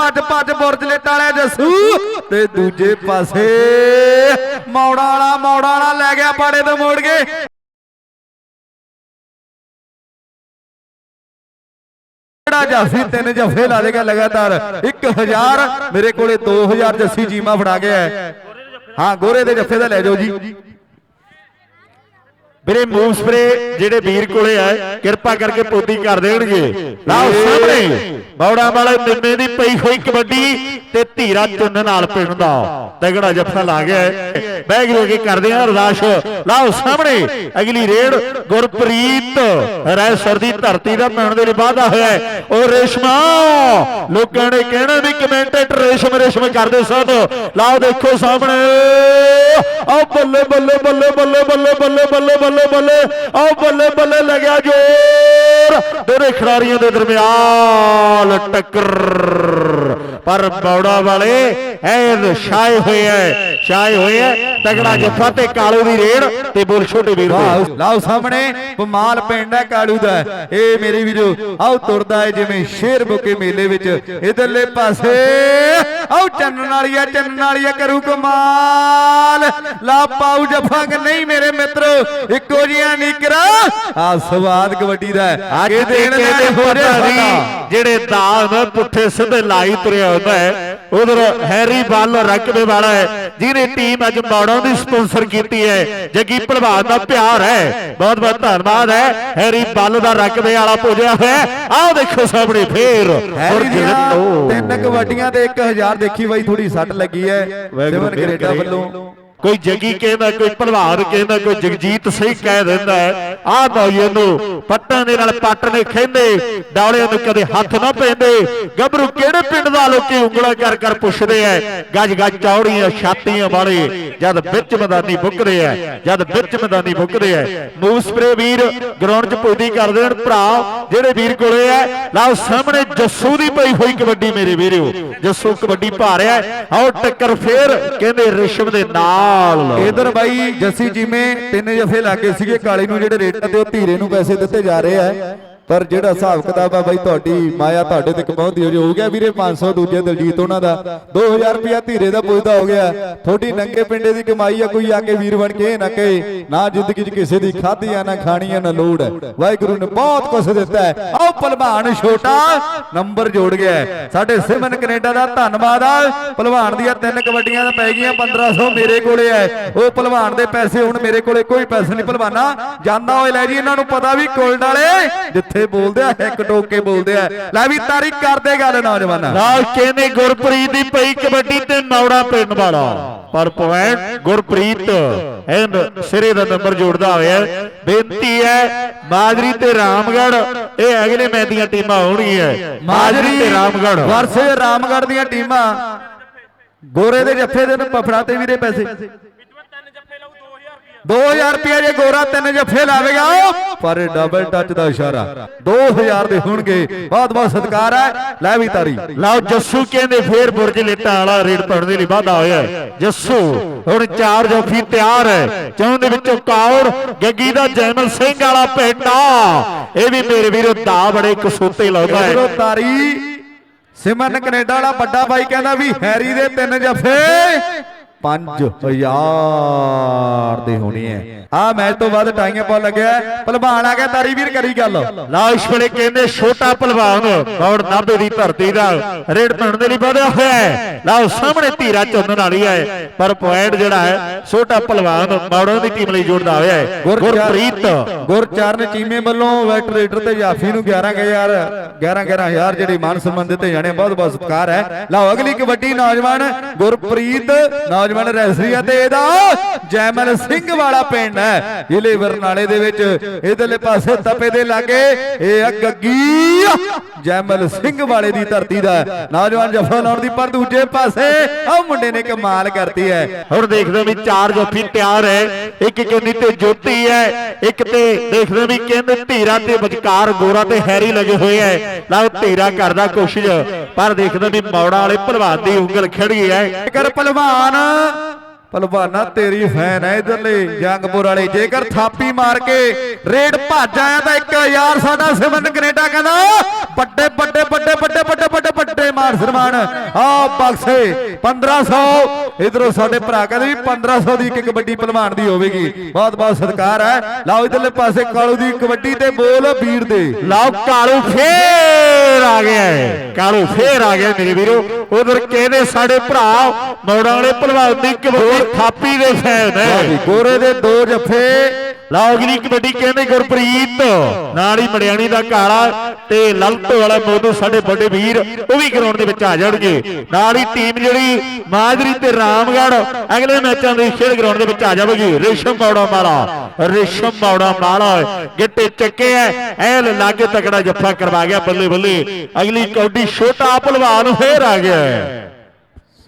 ਭੱਜ ਭੱਜ ਬੁਰਜ ਲੇਟਾਲਿਆ ਜੱਸੂ ਤੇ ਦੂਜੇ ਪਾਸੇ ਮੌੜਾ ਵਾਲਾ ਮੌੜਾ ਵਾਲਾ ਲੈ ਗਿਆ ਪਾੜੇ ਤੋਂ ਮੋੜ ਕੇ। ਜਿਹੜਾ ਜਾਫੀ ਤਿੰਨ ਜਫੇ ਲਾ ਦੇਗਾ ਲਗਾਤਾਰ 1000 ਮੇਰੇ ਕੋਲੇ 2000 ਜੱਸੀ ਜੀਮਾ ਫੜਾ ਗਿਆ ਹੈ। ਹਾਂ, ਗੋਰੇ ਦੇ ਜੱਫੇ ਦਾ ਲੈ ਜਾਓ ਜੀ। ਵੀਰੇ ਮੂਵ ਸਪਰੇ ਜਿਹੜੇ ਵੀਰ ਕੋਲੇ ਆ, ਕਿਰਪਾ ਕਰਕੇ ਪੋਤੀ ਕਰ ਦੇਣਗੇ। ਲਓ ਸਾਹਮਣੇ। ਬੌੜਾ ਵਾਲੇ ਨਿੰਮੇ ਦੀ ਪਈ ਹੋਈ ਕਬੱਡੀ। ਤੇ ਧੀਰਾ ਚੁੰਨ ਨਾਲ ਪਿੰਡ ਦਾ। ਤਗੜਾ ਜੱਫਾ ਲਾ ਗਿਆ ਹੈ। ਬੈਗ ਕੇ ਕਰਦੇ ਆ ਅਰਦਾਸ ਲਓ ਸਾਹਮਣੇ। ਅਗਲੀ ਰੇਡ ਗੁਰਪ੍ਰੀਤ ਰੈਸਰ ਦੀ ਧਰਤੀ ਦਾ ਪੈਣ ਦੇ ਲਈ ਵਾਧਾ ਹੋਇਆ ਉਹ ਰੇਸ਼ਮਾ, ਲੋਕਾਂ ਨੇ ਕਹਿਣਾ ਵੀ ਕਮੈਂਟੇਟਰ ਰੇਸ਼ਮ ਰੇਸ਼ਮ ਕਰਦੇ ਸਨ। ਲਓ ਦੇਖੋ ਸਾਹਮਣੇ। ਆਓ ਬੱਲੇ ਬੱਲੇ ਬੱਲੇ ਬੱਲੇ ਬੱਲੇ ਬੱਲੇ ਬੱਲੇ ਬੱਲੇ ਬੱਲੇ। ਆਓ ਬੱਲੇ ਬੱਲੇ ਲੱਗਿਆ ਜੋਰ। ਦੋਨੇ ਖਿਡਾਰੀਆਂ ਦੇ ਦਰਮਿਆਨ ਟੱਕਰ। ਪਰ ਬੌੜਾ ਵਾਲੇ ਐਨ ਛਾਏ ਹੋਏ ਐ ਛਾਏ ਹੋਏ ਐ। ਤਗੜਾ ਜੱਫਾ ਤੇ ਕਾਲੂ ਦੀ ਰੇਡ ਤੇ ਬੋਲ ਛੋਟੇ ਵੀਰ ਦੇ। ਲਾਓ ਸਾਹਮਣੇ ਬਮਾਲ ਪਿੰਡ ਹੈ ਕਾਲੂ ਦਾ। ਇਹ ਮੇਰੇ ਵੀਰੋ ਆਓ ਤੁਰਦਾ ਹੈ ਜਿਵੇਂ ਸ਼ੇਰ ਬੁਕੇ ਮੇਲੇ ਵਿੱਚ। ਇਧਰਲੇ ਪਾਸੇ ਆਓ ਚੰਨਣ ਵਾਲੀਆ ਚੰਨਣ ਵਾਲੀਆ ਕਰੂ ਕਮਾਲ। ਲਾ ਪਾਉ ਜਫਾ ਕਿ ਨਹੀਂ ਮੇਰੇ ਮਿੱਤਰੋ ਇੱਕੋ ਜੀਆਂ ਨਿਕਰਾ। ਆ ਸਵਾਦ ਕਬੱਡੀ ਦਾ। ਅੱਜ ਦੇ ਦੇਣ ਕਹਿੰਦੇ ਜਿਹੜੇ ਦਾਲ ਪੁੱਠੇ ਸਿੱਧੇ ਲਾਈ ਤੁਰਿਆ ਹੁੰਦਾ ਹੈ ਉਧਰ ਹੈਰੀ ਬੱਲ ਰਕਬੇ ਵਾਲਾ ਹੈ ਜਿਹਨੇ ਟੀਮ ਅੱਜ ਮੌੜਾਂ ਦੀ ਸਪਾਂਸਰ ਕੀਤੀ ਹੈ ਜੱਗੀ ਭਲਵਾਨ ਦਾ ਪਿਆਰ ਹੈ ਬਹੁਤ ਬਹੁਤ ਧੰਨਵਾਦ ਹੈ ਹੈਰੀ ਬੱਲ ਦਾ ਰਕਬੇ ਵਾਲਾ ਪੁੱਜਿਆ ਹੋਇਆ। ਆਹ ਦੇਖੋ ਸਾਹਮਣੇ ਫੇਰ। ਤਿੰਨ ਕਬੱਡੀਆਂ ਤੇ 1000 ਦੇਖੀ ਬਾਈ ਥੋੜੀ ਸੱਟ ਲੱਗੀ ਹੈ ਸਿਮਨ ਕਰੇ। ਵੱਲੋਂ ਕੋਈ ਜਗੀ ਕਹਿੰਦਾ ਕੋਈ ਭਲਵਾਨ ਕਹਿੰਦਾ ਕੋਈ ਜਗਜੀਤ ਸਿੰਘ ਕਹਿ ਦਿੰਦਾ ਆਹ ਨੌਜਵਾਨ ਨੂੰ ਪੱਟਾਂ ਦੇ ਨਾਲ ਪੱਟ ਨੇ ਖੈਂਦੇ ਡਾਲਿਆਂ ਨੂੰ ਕਦੇ ਹੱਥ ਨਾ ਪੈਂਦੇ। ਗੱਭਰੂ ਕਿਹੜੇ ਪਿੰਡ ਦਾ ਲੋਕੀ ਉਂਗਲਾਂ ਕਰ ਕਰ ਪੁੱਛਦੇ ਐ। ਗੱਜ ਗੱਜ ਚੌੜੀਆਂ ਛਾਤੀਆਂ ਵਾਲੇ, ਜਦ ਵਿੱਚ ਮੈਦਾਨੀ ਬੁੱਕਦੇ ਐ, ਜਦ ਵਿੱਚ ਮੈਦਾਨੀ ਬੁੱਕਦੇ ਐ। ਮੂਵ ਸਪਰੇ ਵੀਰ ਗਰਾਊਂਡ 'ਚ ਪੁੱਜਦੀ ਕਰਦੇ ਹਨ। ਭਰਾ ਜਿਹੜੇ ਵੀਰ ਕੋਲੇ ਐ, ਲਓ ਸਾਹਮਣੇ ਜੱਸੂ ਦੀ ਪਈ ਹੋਈ ਕਬੱਡੀ ਮੇਰੇ ਵੀਰੋ। ਜੱਸੂ ਕਬੱਡੀ ਭਾਰਿਆ ਆਓ ਟੱਕਰ ਫੇਰ, ਕਹਿੰਦੇ ਰਿਸ਼ਵ ਦੇ ਨਾਲ ਇਧਰ ਬਾਈ ਜੱਸੀ ਜਿਵੇਂ ਤਿੰਨ ਜਫੇ ਲੱਗੇ ਸੀਗੇ, ਕਾਲੇ ਨੂੰ ਜਿਹੜੇ ਰੇਟਾਂ ਤੇ ਉਹ ਧੀਰੇ ਨੂੰ ਪੈਸੇ ਦਿੱਤੇ ਜਾ ਰਹੇ ਆ। ਪਰ ਜਿਹੜਾ ਹਿਸਾਬ ਕਿਤਾਬ ਆ ਬਾਈ ਤੁਹਾਡੀ ਮਾਇਆ ਤੁਹਾਡੇ ਤੇ ਕਮਾਉਂਦੀ ਹੋ ਜੇ ਹੋ ਗਿਆ ਵੀਰੇ 500 ਦੂਜੇ ਦਲਜੀਤ ਉਹਨਾਂ ਦਾ 2000 ਰੁਪਿਆ ਧੀਰੇ ਦਾ ਪੁੱਜਦਾ ਹੋ ਗਿਆ। ਤੁਹਾਡੀ ਨੰਗੇ ਪਿੰਡੇ ਦੀ ਕਮਾਈ ਆ, ਕੋਈ ਆ ਕੇ ਵੀਰ ਬਣ ਕੇ ਨਾ ਕਹੇ, ਨਾ ਜ਼ਿੰਦਗੀ 'ਚ ਕਿਸੇ ਦੀ ਖਾਧੀ ਆ ਨਾ ਖਾਣੀ ਆ ਨਾ ਲੋੜ। ਵਾਹਿਗੁਰੂ ਨੇ ਬਹੁਤ ਕੁਝ ਦਿੱਤਾ ਹੈ। ਆਓ ਭਲਵਾਨ ਛੋਟਾ ਨੰਬਰ ਜੋੜ ਗਿਆ ਸਾਡੇ ਸਿਮਨ ਕੈਨੇਡਾ ਦਾ ਧੰਨਵਾਦ ਆ। ਭਲਵਾਨ ਦੀਆਂ ਤਿੰਨ ਕਬੱਡੀਆਂ ਤਾਂ ਪੈ ਗਈਆਂ 1500 ਮੇਰੇ ਕੋਲੇ ਹੈ। ਉਹ ਭਲਵਾਨ ਦੇ ਪੈਸੇ ਹੁਣ ਮੇਰੇ ਕੋਲੇ ਕੋਈ ਪੈਸੇ ਨਹੀਂ। ਭਲਵਾਨਾ ਜਾਂਦਾ ਹੋਏ ਲੈ ਜੀ, ਇਹਨਾਂ ਨੂੰ ਪਤਾ ਵੀ ਕੋਲਡ ਵਾਲੇ ਜਿੱਥੇ ਬੋਲਦੇ ਆ ਇੱਕ ਟੋਕ ਬੋਲਦੇ ਆ। ਲੈ ਵੀ ਤਾਰੀਖ ਕਰਦੇ ਗੱਲ ਨੌਜਵਾਨਾਂ। ਨਾਲ ਕਹਿੰਦੇ ਗੁਰਪ੍ਰੀਤ ਦੀ ਪਈ ਕਬੱਡੀ ਤੇ ਮੌੜਾ ਪਿੰਡ ਵਾਲਾ। ਪਰ ਪੁਆਇੰਟ ਗੁਰਪ੍ਰੀਤ ਐਂਡ ਸਿਰੇ ਦਾ ਨੰਬਰ ਜੋੜਦਾ ਹੋਇਆ। ਬੇਨਤੀ ਹੈ ਮਾਜਰੀ ਤੇ ਰਾਮਗੜ ਇਹ ਅਗਲੇ ਮੈਚ ਦੀਆਂ ਟੀਮਾਂ ਹੋਣਗੀਆਂ ਮਾਜਰੀ ਤੇ ਰਾਮਗੜ ਵਰਸੇ ਰਾਮਗੜ ਦੀਆਂ ਟੀਮਾਂ। ਗੋਰੇ ਦੇ ਜੱਫੇ ਦੇ ਨੂੰ ਪਫੜਾ ਤੇ ਵੀਰੇ ਪੈਸੇ। 2000 ਰੁਪਏ ਜੇ ਗੋਰਾ ਤਿੰਨ ਜੱਫੇ ਲਾਵੇਗਾ ਪਰ ਡਬਲ ਟੱਚ ਦਾ ਇਸ਼ਾਰਾ। 2000 ਦੇ ਹੋਣਗੇ। ਬਹੁਤ ਬਹੁਤ ਸਤਿਕਾਰ ਹੈ। ਲੈ ਵੀ ਤਾਰੀ। ਲਓ ਜੱਸੂ ਕਹਿੰਦੇ ਫੇਰ ਬੁਰਜ ਲੇਟਾਂ ਵਾਲਾ ਰੇਡ ਪੜਨ ਦੇ ਲਈ ਵਾਧਾ ਹੋਇਆ। ਜੱਸੂ ਹੁਣ ਚਾਰ ਜੋਫੀ ਤਿਆਰ ਹੈ। ਚੌਂ ਦੇ ਵਿੱਚੋਂ ਕੌਰ ਗੱਗੀ ਦਾ ਜੈਮਲ ਸਿੰਘ ਵਾਲਾ ਆ। ਇਹ ਵੀ ਮੇਰੇ ਵੀਰੋ ਦਾ ਬੜੇ ਕਸੂਤੇ ਲਾਉਂਦਾ ਹੈ। ਤਾਰੀ ਸਿਮਨ ਕੈਨੇਡਾ ਵਾਲਾ ਵੱਡਾ ਬਾਈ ਕਹਿੰਦਾ ਵੀ ਹੈਰੀ ਦੇ ਤਿੰਨ ਜੱਫੇ। 5000 ਦੇ ਹੋਣੇ ਐ। ਆ ਮੈਚ ਤੋਂ ਬਾਅਦ ਟਾਈਆਂ ਪਾਉਣ ਲੱਗਿਆ ਭਲਵਾਨ ਆ ਗਿਆ, ਤਾਰੀ ਵੀਰ ਕਰੀ ਗੱਲ। ਲਓ ਵੇਲੇ ਕਹਿੰਦੇ ਛੋਟਾ ਪਹਿਲਵਾਨ ਬੌੜ ਨਾਭੇ ਦੀ ਧਰਤੀ ਦਾ? ਰੇਡ ਪੈਣ ਦੇ ਲਈ ਵਧਿਆ ਹੋਇਆ ਹੈ ਲਓ ਸਾਹਮਣੇ ਧੀਰਾ ਚੰਨਣ ਵਾਲੀ ਹੈ ਪਰ ਪੁਆਇੰਟ ਜਿਹੜਾ ਹੈ ਛੋਟਾ ਪਹਿਲਵਾਨ ਬੌੜੋਂ ਦੀ ਟੀਮ ਲਈ ਜੋੜਦਾ ਹੋਇਆ ਹੈ ਗੁਰਪ੍ਰੀਤ। ਗੁਰਚਰਨ ਚੀਮੇ ਵੱਲੋਂ ਵੈਕਟਰ ਰੇਡਰ ਤੇ ਜਾਫੀ ਨੂੰ 11000 11 11000 ਜਿਹੜੇ ਮਾਨ ਸਨਮਾਨ ਦਿੱਤੇ ਜਾਣੇ ਬਹੁਤ ਬਹੁਤ ਸਤਿਕਾਰ ਹੈ ਲਓ ਅਗਲੀ ਕਬੱਡੀ ਨੌਜਵਾਨ ਗੁਰਪ੍ਰੀਤ। ਨੌਜਵਾਨ ਰੈਸਰੀਆ ਤੇ ਇਹਦਾ ਜੈਮਲ ਸਿੰਘ ਵਾਲਾ ਪਿੰਡ ਹੈ। ਜ਼ਿਲ੍ਹੇ ਬਰਨਾਲੇ ਦੇ ਵਿੱਚ ਇਧਰਲੇ ਪਾਸੇ ਤਪੇ ਦੇ ਲਾਗੇ ਇਹ ਆ। ਗੱਗੀ ਜੈਮਲ ਸਿੰਘ ਵਾਲੇ ਦੀ ਧਰਤੀ ਦਾ। ਨੌਜਵਾਨ ਜਫਾ ਲਾਉਣ ਦੀ ਪਰ ਦੂਜੇ ਪਾਸੇ ਆ ਮੁੰਡੇ ਨੇ ਕਮਾਲ ਕਰਤੀ ਹੈ। ਹੁਣ ਦੇਖਦੇ ਵੀ ਚਾਰ ਜੋਫੀ ਤਿਆਰ ਹੈ। ਇੱਕ ਕਹਿੰਦੀ ਤੇ ਜੋਤੀ ਹੈ। ਇੱਕ ਤੇ ਦੇਖਦੇ ਵੀ ਕਹਿੰਦੇ ਧੀਰਾ ਤੇ ਵਿਚਕਾਰ ਗੋਰਾ ਤੇ ਹੈਰੀ ਲੱਗੇ ਹੋਏ ਹੈ। ਲਓ ਧੀਰਾ ਕਰਦਾ ਕੋਸ਼ਿਸ਼। ਪਰ ਦੇਖਦੇ ਵੀ ਮੌੜਾ ਵਾਲੇ ਭਲਵਾਨ ਦੀ ਉਂਗਲ ਖੜ ਗਈ ਹੈ। ਕਰ ਪਹਿਲਵਾਨ ਭਲਵਾਨਾ ਤੇਰੀ ਫੈਨ ਹੈ ਇਧਰਲੇ। ਜੰਗਪੁਰ ਵਾਲੇ, ਜੇਕਰ ਥਾਪੀ ਮਾਰ ਕੇ ਰੇਡ ਭੱਜ ਆਇਆ ਤਾਂ 1000 ਸਾਡਾ ਸਿਮਰਨ ਕੈਨੇਡਾ ਕਹਿੰਦਾ, ਵੱਡੇ ਵੱਡੇ ਵੱਡੇ ਵੱਡੇ ਵੱਡੇ ਵੱਡੇ ਵੱਡੇ ਮਾਰ ਸਨਮਾਨ ਆ ਬਕਸੇ 1500 ਇਧਰੋਂ ਸਾਡੇ ਭਰਾ ਕਹਿੰਦੇ ਵੀ 1500 ਦੀ ਇੱਕ ਕਬੱਡੀ ਭਲਵਾਨ ਦੀ ਹੋਵੇਗੀ। ਬਹੁਤ ਬਹੁਤ ਸਤਿਕਾਰ ਹੈ। ਲਓ ਇਧਰਲੇ ਪਾਸੇ ਕਾਲੂ ਦੀ ਕਬੱਡੀ ਤੇ ਬੋਲ ਵੀਰ ਦੇ। ਲਓ ਕਾਲੂ ਫੇਰ ਆ ਗਿਆ ਹੈ। ਕਾਲੋ ਫੇਰ ਆ ਗਿਆ ਮੇਰੇ ਵੀਰੋ? ਉਧਰ ਕਹਿੰਦੇ ਸਾਡੇ ਭਰਾ ਮੌੜਾਂ ਵਾਲੇ ਭਲਵਾਨ ਦੀ ਕਬੱਡੀ ਥਾਪੀ ਦੇ ਫੈਨ ਹੈ ਗੋਰੇ ਦੇ ਦੋ ਜੱਫੇ ਲਓ ਅਗਲੀ ਕਬੱਡੀ ਕਹਿੰਦੇ ਗੁਰਪ੍ਰੀਤ, ਨਾਲ ਹੀ ਮੜਿਆਣੀ ਦਾ ਕਾਲਾ ਤੇ ਲਲਤੋ ਵਾਲਾ ਮੋਦੂ ਸਾਡੇ ਵੱਡੇ ਵੀਰ, ਉਹ ਵੀ ਗਰਾਊਂਡ ਦੇ ਵਿੱਚ ਆ ਜਾਣਗੇ। ਨਾਲ ਹੀ ਟੀਮ ਜਿਹੜੀ ਮਾਜਰੀ ਤੇ ਰਾਮਗੜ ਅਗਲੇ ਮੈਚਾਂ ਦੇ ਖੇਡ ਗਰਾਊਂਡ ਦੇ ਵਿੱਚ ਆ ਜਾਵੇਗੀ। ਰੇਸ਼ਮ ਬੌੜਾ ਮਾਲਾ, ਰੇਸ਼ਮ ਬੌੜਾ ਮਾਲਾ, ਗਿੱਟੇ ਚੱਕੇ ਐ ਐ ਲਾਗੇ ਤਕੜਾ ਜੱਫਾ ਕਰਵਾ ਗਿਆ ਬੱਲੇ ਬੱਲੇ। ਅਗਲੀ ਕੌਡੀ ਛੋਟਾ ਭਲਵਾਨ ਫੇਰ ਆ ਗਿਆ।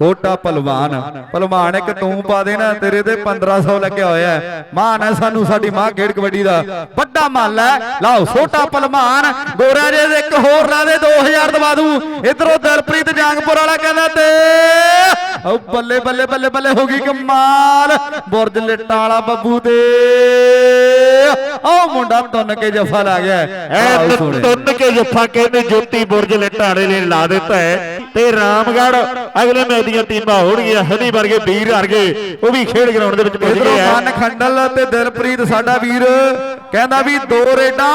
ਛੋਟਾ ਪਹਿਲਵਾਨ ਪਹਿਲਵਾਨ ਇੱਕ ਤੂੰ ਪਾ ਦੇ ਨਾ ਤੇਰੇ ਤੇ 1500 ਲੱਗਿਆ ਹੋਇਆ। ਮਾਨ ਹੈ ਸਾਨੂੰ ਸਾਡੀ ਮਾਂ ਖੇਡ ਕਬੱਡੀ ਦਾ ਵੱਡਾ ਮੱਲ ਹੈ। ਲਓ ਛੋਟਾ ਪਹਿਲਵਾਨ ਗੋਰਾ ਜੇ ਦੇ ਇੱਕ ਹੋਰ ਲਾ ਦੇ 2000 ਦਵਾ ਦੂੰ। ਇਧਰੋਂ ਦਲਪ੍ਰੀਤ ਜੰਗਪੁਰ ਵਾਲਾ ਕਹਿੰਦਾ ਤੇ ਓ ਬੱਲੇ ਬੱਲੇ ਬੱਲੇ ਬੱਲੇ ਹੋ ਗਈ ਕਮਾਲ। ਬੁਰਜ ਲਿੱਟਾਂ ਵਾਲਾ ਬੱਬੂ ਤੇ। ਓ ਮੁੰਡਾ ਤੁੰਨ ਕੇ ਜਫਾ ਲਾ ਗਿਆ ਐ। ਤੁੰਨ ਕੇ ਜੱਫਾ ਕਹਿੰਦੇ ਜੋਤੀ ਬੁਰਜ ਲਟਾੜੇ ਨੇ ਲਾ ਦਿੱਤਾ ਹੈ। ਤੇ ਰਾਮਗੜ ਅਗਲੇ ਮੈਚ ਦੀਆਂ ਟੀਮਾਂ ਹੋਣਗੀਆਂ ਹਨੀ ਵਰਗੇ ਵੀਰ ਵਰਗੇ ਉਹ ਵੀ ਖੇਡ ਗਰਾਊਂਡ ਦੇ ਵਿੱਚ ਪਹੁੰਚ ਗਏ ਆ। ਮਨ ਖੰਡਲ ਤੇ ਦਿਲਪ੍ਰੀਤ ਸਾਡਾ ਵੀਰ ਕਹਿੰਦਾ ਵੀ ਦੋ ਰੇਡਾਂ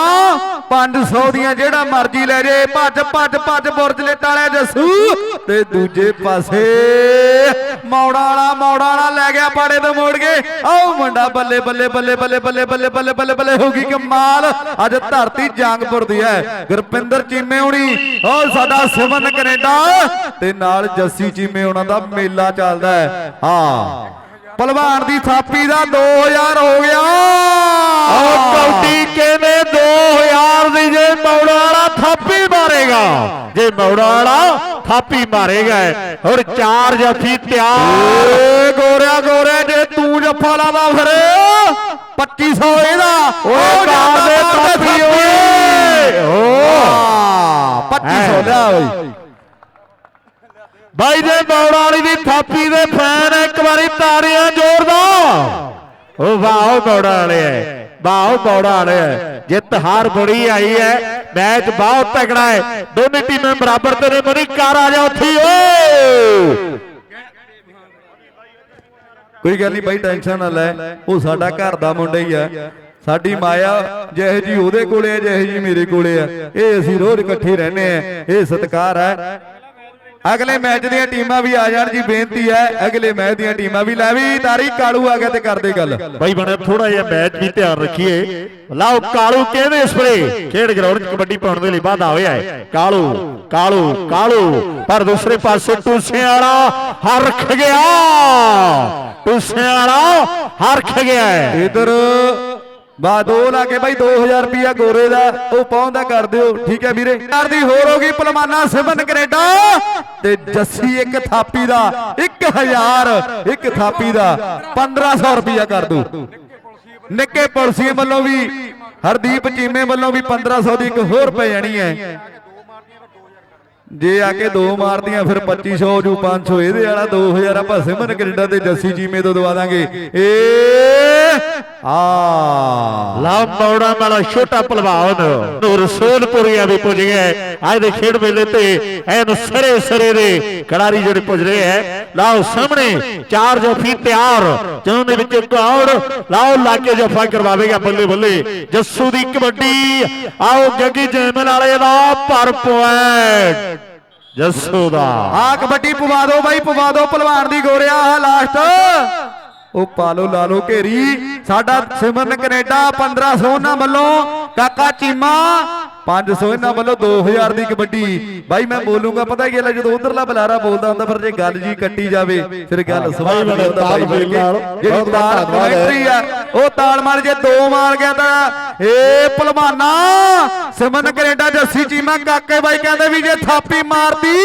500 ਦੀਆਂ ਜਿਹੜਾ ਮਰਜ਼ੀ ਲੈ ਜੇ ਭੱਜ ਭੱਜ ਭੱਜ ਬੁਰਜ ਲੇਟ ਵਾਲਿਆ ਜੱਸੂ। ਤੇ ਦੂਜੇ ਪਾਸੇ ਮੌੜਾ ਵਾਲਾ ਮੌੜਾ ਵਾਲਾ ਲੈ ਗਿਆ ਪਾੜੇ ਤੋਂ ਮੋੜ ਕੇ। ਆਓ ਮੁੰਡਾ ਬੱਲੇ ਬੱਲੇ ਬੱਲੇ ਬੱਲੇ ਬੱਲੇ ਬੱਲੇ ਬੱਲੇ ਬੱਲੇ ਬੱਲੇ ਹੋ ਗਈ ਕਮਾਲ। ਅੱਜ ਧਰਤੀ ਜੰਗਪੁਰ ਦੀ ਹੈ। ਗੁਰਪਿੰਦਰ ਚੀਮੇ ਹੁਣੀ ਉਹ ਸਾਡਾ ਸਿਮਨ ਕੈਨੇਡਾ ਤੇ ਨਾਲ ਜੱਸੀ ਚੀਮੇ ਉਹਨਾਂ ਦਾ ਮੇਲਾ ਚੱਲਦਾ ਹੈ। ਹਾਂ। ਪਹਿਲਵਾਨ ਦੀ ਥਾਪੀ ਦਾ 2000 ਹੋ ਗਿਆ। ਆਹ ਕੌਡੀ ਕਹਿੰਦੇ 2000 ਦੀ ਜੇ ਮੌੜਾ ਵਾਲਾ ਥਾਪੀ ਮਾਰੇਗਾ? ਜੇ ਮੌੜਾ ਵਾਲਾ ਥਾਪੀ ਮਾਰੇਗਾ ਔਰ ਚਾਰ ਜੱਫੀ ਤਿਆਰ। ਗੋਰਿਆ ਗੋਰਿਆ ਜੇ ਤੂੰ ਜੱਫਾ ਲਾਦਾ ਫਿਰ। 2500 ਇਹਦਾ। ਓਏ ਕਾਰ ਦੇ ਥਾਪੀ ਓਏ? ਓ 2500 ਲਿਆ ਬਈ ਬਾਈ ਜੇ ਮੌੜਾ ਵਾਲੀ ਦੀ ਥਾਪੀ ਦੇ ਫੈਨ ਇੱਕ ਵਾਰੀ ਤਾੜੀਆਂ ਜ਼ੋਰਦਾਰ। ਓ ਵਾਹ ਮੌੜਾ ਵਾਲੇ ਵਾਹ ਮੌੜਾ ਵਾਲੇ ਜਿੱਤ ਹਾਰ ਬੜੀ ਆਈ ਐ, ਮੈਚ ਬਹੁਤ ਤਕੜਾ ਹੈ ਦੋਨੇ ਟੀਮਾਂ ਬਰਾਬਰ ਤੇ ਨੇ, ਮਨੀ ਕਾਰ ਆ ਜਾ ਉੱਥੇ ਹੀ ਕੋਈ ਗੱਲ ਨਹੀਂ ਬਾਈ, ਟੈਨਸ਼ਨ ਨਾ ਲੈ। ਉਹ ਸਾਡਾ ਘਰ ਦਾ ਮੁੰਡਾ ਹੀ ਆ। ਸਾਡੀ ਮਾਇਆ ਜਿਹੇ ਜੀ ਉਹਦੇ ਕੋਲੇ ਜਿਹੇ ਜੀ ਮੇਰੇ ਕੋਲੇ ਆ। ਇਹ ਅਸੀਂ ਰੋਜ਼ ਇਕੱਠੇ ਰਹਿੰਦੇ ਆ। ਇਹ ਸਤਿਕਾਰ ਹੈ ਅਗਲੇ ਮੈਚ ਦੀਆਂ ਟੀਮਾਂ ਵੀ ਆ ਜਾਣ ਜੀ ਬੇਨਤੀ ਹੈ ਅਗਲੇ ਮੈਚ ਦੀਆਂ ਟੀਮਾਂ ਵੀ ਲੈ ਵੀ ਤਾਰੀ ਕਾਲੂ ਆ ਗਿਆ ਤੇ ਕਰਦੇ ਗੱਲ। ਬਾਈ ਬਣੇ ਥੋੜਾ ਜਿਹਾ ਮੈਚ ਵੀ ਧਿਆਨ ਰੱਖੀਏ। ਲਾਓ ਕਾਲੂ ਕਹਿੰਦੇ ਇਸ ਵੇਲੇ ਖੇਡ ਗਰਾਊਂਡ 'ਚ ਕਬੱਡੀ ਪਾਉਣ ਦੇ ਲਈ ਵਾਧਾ ਹੋਇਆ ਹੈ ਕਾਲੂ ਕਾਲੂ ਕਾਲੂ। ਪਰ ਦੂਸਰੇ ਪਾਸੇ ਟੂਸਿਆਂ ਵਾਲਾ ਹਰਖ ਗਿਆ। ਟੂਸਿਆਂ ਵਾਲਾ ਹਰਖ ਗਿਆ। ਇਧਰ ਬਾ ਦੋ ਲਾ ਕੇ ਬਾਈ 2000 ਰੁਪਿਆ ਗੋਰੇ ਦਾ, ਉਹ ਪਹੁੰਚਦਾ ਕਰ ਦਿਓ। ਠੀਕ ਹੈ ਵੀਰੇ? ਯਾਰ ਦੀ ਹੋਰ ਹੋ ਗਈ ਪਲਮਾਨਾ ਸਿਮਨ ਕੈਨੇਡਾ ਤੇ ਜੱਸੀ ਇੱਕ ਥਾਪੀ ਦਾ 1000 ਇੱਕ ਥਾਪੀ ਦਾ 1500 ਰੁਪਿਆ ਕਰ ਦੋ। ਨਿੱਕੇ ਪੁਲਸੀ ਵੱਲੋਂ ਵੀ, ਹਰਦੀਪ ਚੀਮੇ ਵੱਲੋਂ ਵੀ 1500 ਦੀ ਇੱਕ ਹੋਰ ਪੈ ਜਾਣੀ ਹੈ। ਜੇ ਆ ਕੇ ਦੋ ਮਾਰਦੀਆਂ, ਫਿਰ 2500 ਜੂ 500 ਇਹਦੇ ਵਾਲਾ 2000 ਆਪਾਂ ਸਿਮਨ ਕੈਨੇਡਾ ਤੇ ਜੱਸੀ ਚੀਮੇ ਤੋਂ ਦਵਾ ਦਾਂਗੇ। ਏ ਆ। ਲਾ ਮੌੜਾ ਵਾਲਾ ਛੋਟਾ ਪਹਿਲਵਾਨ ਨੂਰ ਸੋਨਪੁਰੀਆ ਵੀ ਪੁੱਜ ਗਿਆ। ਅੱਜ ਦੇ ਖੇਡ ਮੇਲੇ ਤੇ ਐਨ ਸਰੇ ਸਰੇ ਦੇ ਖਿਡਾਰੀ ਜਿਹੜੇ ਪੁੱਜ ਰਹੇ ਹੈ ਲਾਓ ਸਾਹਮਣੇ ਚਾਰ ਜਫੀ ਤਿਆਰ। ਜਿਹਨਾਂ ਦੇ ਵਿੱਚ ਗੌੜ ਲਾਓ ਲਾਗੇ ਜਫਾ ਕਰਵਾਵੇਗਾ ਬੱਲੇ ਬੱਲੇ। ਜੱਸੂ ਦੀ ਕਬੱਡੀ। ਆਓ ਗੱਗੀ ਜੈਮਲ ਵਾਲੇ ਦਾ ਪਰ ਪੁਆਇੰਟ। ਜੱਸੂ ਦਾ। ਆ ਕਬੱਡੀ ਪਵਾ ਦਿਓ ਬਾਈ ਪਵਾ ਦਿਓ ਪਹਿਲਵਾਨ ਦੀ ਗੋਰਿਆ ਲਾਸਟ। ਉਹ ਪਾ ਲਓ ਲਾ ਲਓ ਘੇਰੀ। ਸਾਡਾ ਸਿਮਰਨ ਕੈਨੇਡਾ 1500 ਉਹਨਾਂ ਵੱਲੋਂ। ਕਾਕਾ ਚੀਮਾ 500 ਇਹਨਾਂ ਵੱਲੋਂ 2000 ਦੀ ਕਬੱਡੀ। ਬਾਈ ਮੈਂ ਬੋਲੂੰਗਾ ਪਤਾ ਕੀ ਹੈ, ਜਦੋਂ ਉਧਰਲਾ ਬੁਲਾਰਾ ਬੋਲਦਾ ਹੁੰਦਾ ਫਿਰ ਜੇ ਗੱਲ ਜੀ ਕੱਟੀ ਜਾਵੇ ਫਿਰ ਗੱਲ ਸਵਾਲ ਨਹੀਂ ਹੁੰਦਾ ਬਾਈ ਮੇਲ ਨਾਲ ਜਿਹੜੀ ਤਾਲ। ਕਮੈਂਟਰੀ ਆ ਉਹ ਤਾਲ ਮਾਰ ਜੇ ਦੋ ਮਾਰ ਗਿਆ ਤਾਂ ਏ ਭਲਵਾਨਾ ਸਿਮਰਨ ਕੈਨੇਡਾ ਜੱਸੀ ਚੀਮਾ ਕਾਕੇ ਬਾਈ ਕਹਿੰਦੇ ਵੀ ਜੇ ਥਾਪੀ ਮਾਰਦੀ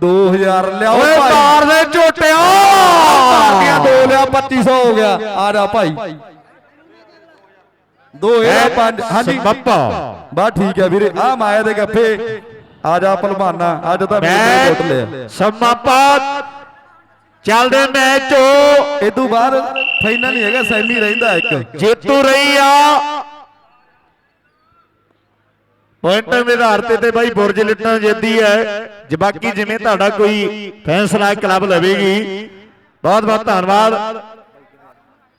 2000 ਲਿਆਓ ਓਏ ਮਾਰ ਦੇ ਝੋਟਿਆ। ਮਾਰਦੀਆਂ ਦੋ ਲਿਆ 2500 ਹੋ ਗਿਆ। ਆ ਜਾ ਭਾਈ। ਦੋ ਇਹ ਪੰਜ ਹਾਂਜੀ। ਬੱਪਾ ਬਾ ਠੀਕ ਹੈ ਵੀਰੇ ਆ ਮਾਇਆ ਦੇ ਗੱਫੇ। ਆ ਜਾ ਭਲਵਾਨਾ ਅੱਜ ਤਾਂ ਮੇਰੇ ਕੋਲ ਲਿਆ। ਸਮਾਪਤ। ਚੱਲਦੇ ਮੈਚ। ਹੋ ਇਹ ਤੋਂ ਬਾਅਦ ਫਾਈਨਲ ਨਹੀਂ ਹੈਗਾ ਸੈਮੀ ਰਹਿੰਦਾ ਇੱਕ। ਜੇਤੂ ਰਹੀ ਆ। ਪੁਆਇੰਟਾਂ ਦੇ ਆਧਾਰ ਤੇ ਤੇ ਬਾਈ ਬੁਰਜ ਲਿੱਟਾਂ ਜਿੱਦੀ ਹੈ। ਜੇ ਜਿਵੇਂ ਤੁਹਾਡਾ ਕੋਈ ਫੈਸਲਾ ਕਲੱਬ ਲਵੇਗੀ, ਬਹੁਤ ਬਹੁਤ ਧੰਨਵਾਦ।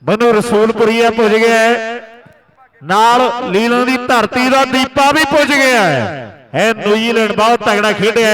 ਬਨੂ ਰਸੂਲਪੁਰੀਆ ਪੁੱਜ ਗਿਆ ਹੈ। ਨਾਲ ਲੀਲਾਂ ਦੀ ਧਰਤੀ ਦਾ ਦੀਪਾ ਵੀ ਪੁੱਜ ਗਿਆ ਹੈ। ਇਹ ਨਿਊਜ਼ੀਲੈਂਡ ਬਹੁਤ ਤਗੜਾ ਖੇਡਿਆ